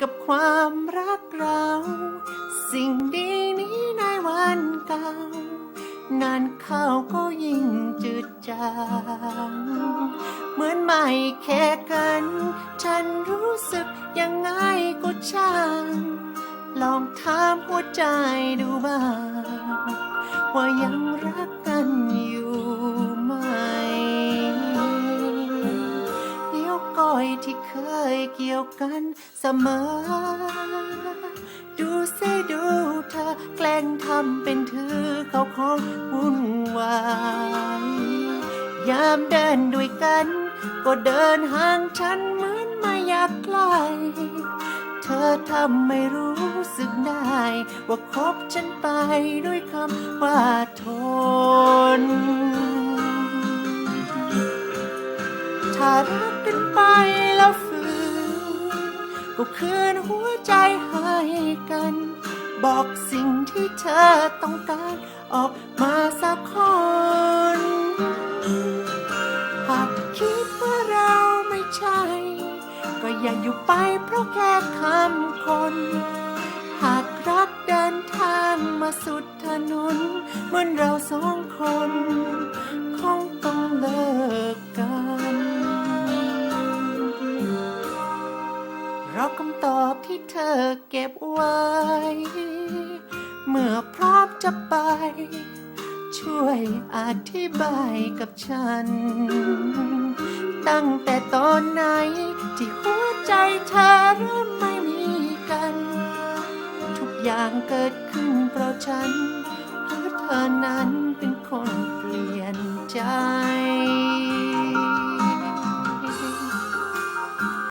กับความรักเรา สิ่งดีนี้ในวันเก่านานเข้าก็ยิ่งจืดจางเหมือนไม่แค่กัน ฉันรู้สึกยังไงก็ช่าง ลองถามหัวใจดูบ้าง ว่ายังรัก เคยเกี่ยวกันเสมอ ดูสิดูเธอแกล้งทำเป็นถือเขาของวุ่นวายยามเดินด้วยกัน ก็เดินห่างฉันเหมือนไม่อยากใกล้เธอทำไม่รู้สึกได้ ว่าคบฉันไปด้วยคำว่าทน ถ้ารักกันไปแล้วฝืน ก็คืนหัวใจให้กัน บอกสิ่งที่เธอต้องการออกมาสักคนหากคิดว่าเราไม่ใช่ ก็อย่าอยู่ไปเพราะแค่คำคน หากรักเดินทางมาสุดถนนเหมือนเราสองคน รอคำตอบที่เธอเก็บไว้ เมื่อพร้อมจะไป ช่วยอธิบายกับฉัน ตั้งแต่ตอนไหน ที่หัวใจเธอเริ่มไม่มีกัน ทุกอย่างเกิดขึ้นเพราะฉันหรือเธอนั้นเป็นคนเปลี่ยนใจ